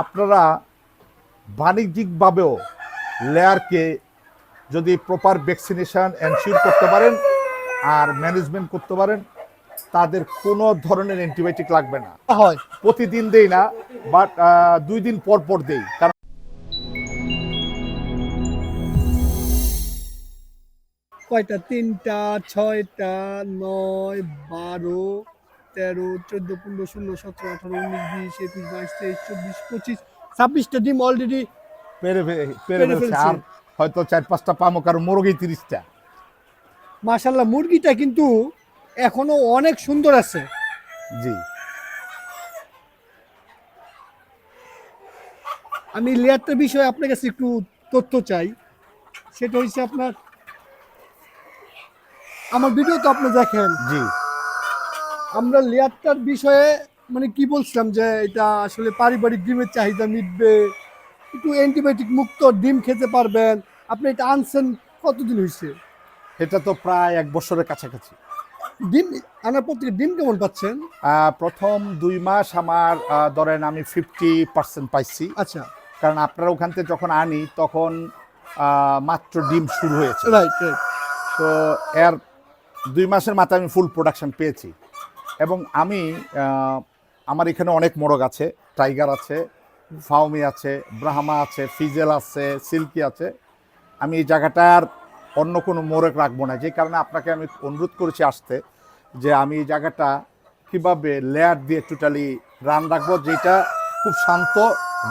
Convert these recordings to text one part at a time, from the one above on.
আপনারা বাণিজ্যিকভাবেও লেয়ারকে যদি proper vaccination ensure করতে পারেন আর ম্যানেজমেন্ট করতে পারেন তাদের কোনো ধরনের অ্যান্টিবায়োটিক লাগবে না। হয়। প্রতিদিন দেই না বাট দুই দিন পর পর দেই। কারণ কয়টা? তিনটা ছয়টা নয় বারো তেরো চোদ্দ পনেরো ষোলো সতেরো আঠারো উনিশ বিশ একুশ বাইশ তেইশ চব্বিশ পঁচিশ ছাব্বিশটা ডিম অলরেডি পেরে পেরে পেরে ফেলছে। ফেলছে। আর হয়তো চার পাঁচটা পামো কারণ মোরগই তিরিশটা। মাশাল্লাহ মুরগিটা কিন্তু এখনও অনেক সুন্দর আছে। জি। আমি লেয়ারটার বিষয়ে আপনার কাছে একটু তথ্য চাই। সেটা হচ্ছে আপনার আমার ভিডিও তো আপনি দেখেন। জি। আমরা লেয়ারটার বিষয়ে মানে কি বলছিলাম যে এটা আসলে পারিবারিক ডিমের চাহিদা মিটবে একটু অ্যান্টিবায়োটিক মুক্ত ডিম খেতে পারবেন। আপনি এটা আনছেন কতদিন হয়েছে? এটা তো প্রায় এক বছরের কাছাকাছি। ডিম আনার পর থেকে ডিম কেমন পাচ্ছেন? প্রথম দুই মাস আমার ধরেন আমি ফিফটি পার্সেন্ট পাইছি। আচ্ছা। কারণ আপনারা ওখান থেকে যখন আনি তখন মাত্র ডিম শুরু হয়েছে। রাইট তো এর দুই মাসের মাথায় আমি ফুল প্রোডাকশন পেয়েছি। এবং আমি আমার এখানে অনেক মোরগ আছে, টাইগার আছে ফাউমি আছে, ব্রাহ্মা আছে, ফিজেল আছে, সিল্কি আছে। আমি এই জায়গাটার অন্য কোনো মোরগ রাখব না। যে কারণে আপনাকে আমি অনুরোধ করেছি আসতে যে আমি এই জায়গাটা কীভাবে লেয়ার দিয়ে টোটালি রান রাখব, যেটা খুব শান্ত,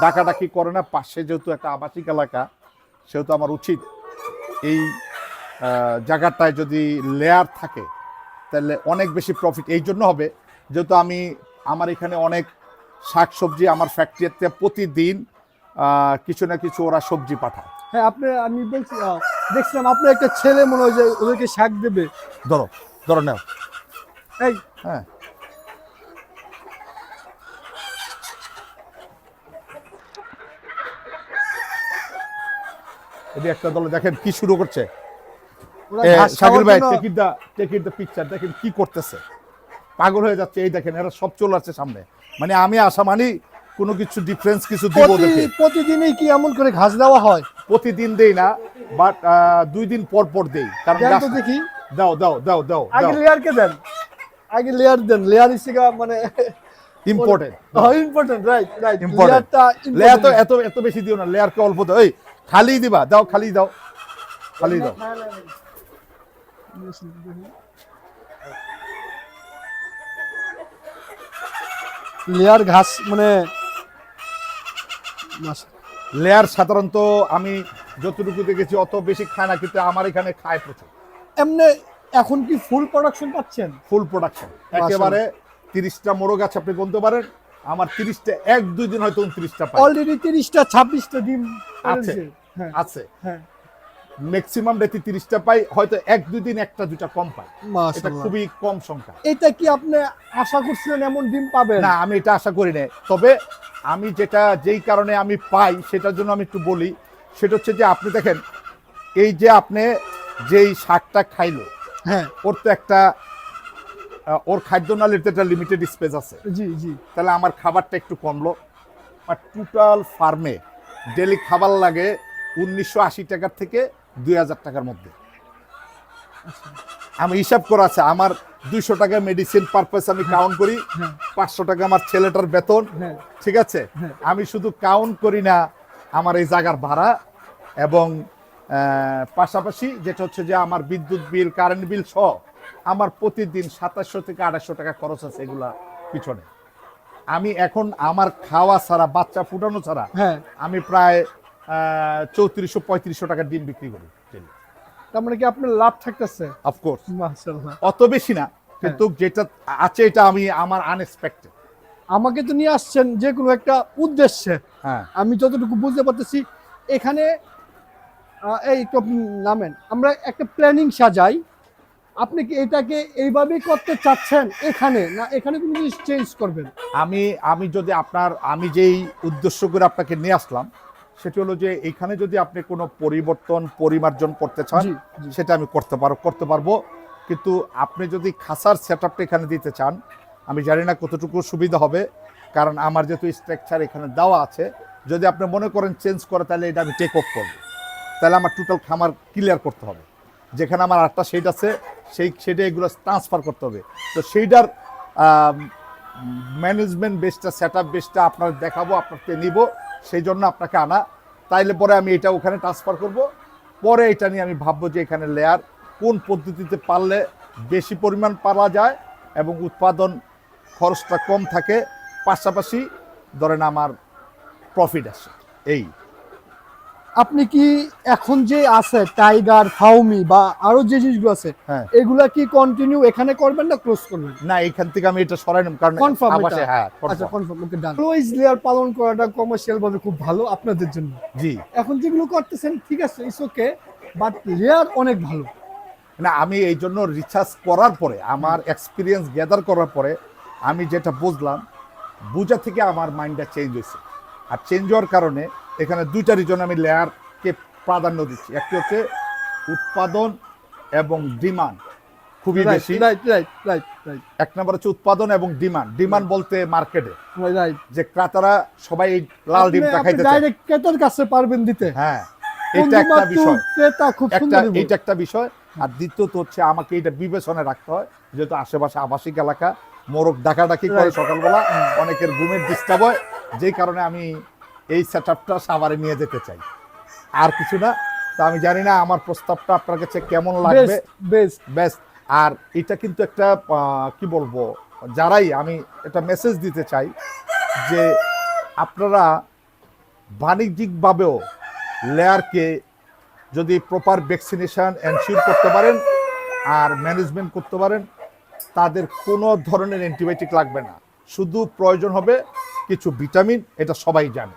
ডাকাডাকি করে না। পাশে যেহেতু একটা আবাসিক এলাকা, সেহেতু আমার উচিত এই জায়গাটায় যদি লেয়ার থাকে তাহলে অনেক বেশি প্রফিট এই জন্য হবে। যেহেতু আমি আমার এখানে অনেক শাক সবজি আমার ফ্যাক্টরিতে প্রতিদিন কিছু না কিছু ওরা সবজি পাঠায়। হ্যাঁ আপনি আমি বলছি দেখছিলাম আপনার একটা ছেলে মনে হয় যে ওদেরকে শাক দেবে। ধরো ধরো নাও। এই। হ্যাঁ। এটি একটা দলে দেখেন কি শুরু করছে। শাকিল ভাই দা টেকিট দা পিকচার দেখেন কি করতেছে। পাগল হয়ে যাচ্ছে এই দেখেন এরা সব চলে আসছে সামনে। মানে আমি আসা মানে কোনো কিছু ডিফারেন্স কিছু দিব প্রতিদিনই কি এমন করে ঘাস দেওয়া হয়? প্রতিদিন দেই না বাট দুই দিন পর পর দেই। কারণ তো দেখি। দাও দাও দাও দাও আগে লেয়ারকে দেন। আগে লেয়ার দেন। লেয়ার হিসেবে মানে ইম্পর্টেন্ট ইম্পর্টেন্ট রাইট রাইট. লেয়ারটা লেয়ার তো এত এত বেশি দিও না লেয়ারকে অল্প দাও। এই খালি দিবা দাও খালি দাও। খালি দাও। লেয়ার ঘাস মানে লেয়ার সাধারণত আমি যতটুকু দেখেছি অত বেশি খায় না কিন্তু আমার এখানে খায় প্রচুর। এমনি এখন কি ফুল প্রোডাকশন পাচ্ছেন? ফুল প্রোডাকশন একেবারে তিরিশটা মোরগ আছে আপনি বলতে পারেন। আমার তিরিশটা এক দুই দিন হয়তো উনত্রিশটা অলরেডি তিরিশটা ছাব্বিশটা ডিম আছে। হ্যাঁ। আছে। হ্যাঁ। ম্যাক্সিমাম রেতে তিরিশটা পাই হয়তো এক দুই দিন একটা দুটা কম পাই এটা খুবই কম সংখ্যা। এটা কি আপনি আশা করছিলেন এমন ডিম পাবেন? না আমি এটা আশা করি না তবে আমি যেটা যেই কারণে আমি পাই সেটার জন্য আমি একটু বলি সেটা হচ্ছে যে আপনি দেখেন এই যে আপনি যেই শাকটা খাইলো হ্যাঁ। ওর তো একটা ওর খাদ্য নালীতে একটা লিমিটেড স্পেস আছে। জি জি। তাহলে আমার খাবারটা একটু কমলো। আর টোটাল ফার্মে ডেলি খাবার লাগে উনিশশো আশি টাকার থেকে দুই হাজার টাকার মধ্যে। আমি হিসাব করা আছে আমার দুইশো টাকা মেডিসিন পারপাস আমি কাউন্ট করি হ্যাঁ। পাঁচশো টাকা আমার ছেলেটার বেতন হ্যাঁ। ঠিক আছে? হ্যাঁ। আমি শুধু কাউন্ট করি না আমার এই জায়গার ভাড়া এবং পাশাপাশি যেটা হচ্ছে যে আমার বিদ্যুৎ বিল কারেন্ট বিল সহ আমার প্রতিদিন সাতাশশো থেকে আড়াইশো টাকা খরচ আছে এগুলা পিছনে। আমি এখন আমার খাওয়া ছাড়া বাচ্চা ফুটানো ছাড়া হ্যাঁ। আমি প্রায় চৌত্রিশশো পঁয়ত্রিশশো টাকা ডিম বিক্রি করি। তার মানে কি আপনার লাভ থাকতেছে? অফকোর্স মাশাআল্লাহ। অত বেশি না কিন্তু যেটা আছে এটা আমি আমার আনএক্সপেক্টেড আমাকে তো নিয়ে আসছেন যে কোনো একটা উদ্দেশ্যে। হ্যাঁ। আমি যতটুকু বুঝতে পারতেছি এখানে এই আপনি নামেন। আমরা একটা প্ল্যানিং সাজাই। আপনি কি এটাকে এইভাবেই করতে চাচ্ছেন এখানে না এখানে কোনো জিনিস চেঞ্জ করবেন? আমি আমি যদি আপনার আমি যেই উদ্দেশ্য করে আপনাকে নিয়ে আসলাম সেটি হলো যে এখানে যদি আপনি কোনো পরিবর্তন পরিমার্জন করতে চান। সেটা আমি করতে পারব করতে পারব। কিন্তু আপনি যদি খাসার সেট এখানে দিতে চান আমি জানি না কতটুকু সুবিধা হবে কারণ আমার যেহেতু স্ট্রাকচার এখানে দেওয়া আছে যদি আপনি মনে করেন চেঞ্জ করে তাহলে এটা আমি টেক অফ করব। তাহলে আমার টোটাল খামার ক্লিয়ার করতে হবে। যেখানে আমার আটটা শেড আছে সেই শেডে এগুলো ট্রান্সফার করতে হবে। তো সেইটার ম্যানেজমেন্ট বেসটা সেট আপ বেসটা আপনার দেখাবো আপনাকে নিব। সেই জন্য আপনাকে আনা। তাইলে পরে আমি এটা ওখানে ট্রান্সফার করব। পরে এটা নিয়ে আমি ভাববো যে এখানে লেয়ার কোন পদ্ধতিতে পারলে বেশি পরিমাণ পারা যায় এবং উৎপাদন খরচটা কম থাকে। পাশাপাশি ধরেন আমার প্রফিট আছে এই। আপনি কি এখন যে আছে টাইগার ফাউমি বা আরও যে জিনিসগুলো আছে হ্যাঁ। এগুলা কি কন্টিনিউ এখানে করবেন না ক্লোজ করবেন? না এখান থেকে আমি এটা সরাই নিলাম কারণ আবাসে হ্যাঁ আচ্ছা confirm okay done close layer পালন করাটা কমার্শিয়াল ভাবে খুব ভালো আপনাদের জন্য। জি। এখন যেগুলো করতেছেন ঠিক আছে ইটস ওকে বাট লেয়ার অনেক ভালো। না আমি এই জন্য রিসার্চ করার পরে আমার এক্সপিরিয়েন্স গ্যাদার করার পরে আমি যেটা বুঝলাম বুঝা থেকে আমার মাইন্ডটা চেঞ্জ হয়েছে। আর চেঞ্জ হওয়ার কারণে এখানে দুইটা রিজন আমি লেয়ারকে প্রাধান্য দিচ্ছি। একটি হচ্ছে উৎপাদন এবং ডিমান্ড খুবই বেশি। রাইট রাইট রাইট রাইট এক নম্বর হচ্ছে উৎপাদন এবং ডিমান্ড ডিমান্ড বলতে মার্কেটে রাইট যে ক্রেতারা সবাই লাল ডিমটা খাইতে চায়। ডাইরেক্ট ক্রেতার কাছে পারবেন দিতে। হ্যাঁ এটা একটা বিষয়। ক্রেতা খুব সুন্দর এইটা একটা বিষয়। আর দ্বিতীয়ত হচ্ছে আমাকে এটা বিবেচনায় রাখতে হয়। যেহেতু আশেপাশে আবাসিক এলাকা মোরগ ডাকাডাকি করে সকালবেলা অনেকের ঘুমের ডিস্টার্ব হয়। যেই কারণে আমি এই সেট আপটা সাভারে নিয়ে যেতে চাই। আর কিছু না তো আমি জানি না আমার প্রস্তাবটা আপনার কাছে কেমন লাগবে। বেস্ট বেস্ট আর এটা কিন্তু একটা কি বলব যারাই আমি একটা মেসেজ দিতে চাই যে আপনারা বাণিজ্যিকভাবেও লেয়ারকে যদি প্রপার ভ্যাকসিনেশন এনশিওর করতে পারেন আর ম্যানেজমেন্ট করতে পারেন তাদের কোনো ধরনের অ্যান্টিবায়োটিক লাগবে না। শুধু প্রয়োজন হবে কিছু ভিটামিন এটা সবাই জানে।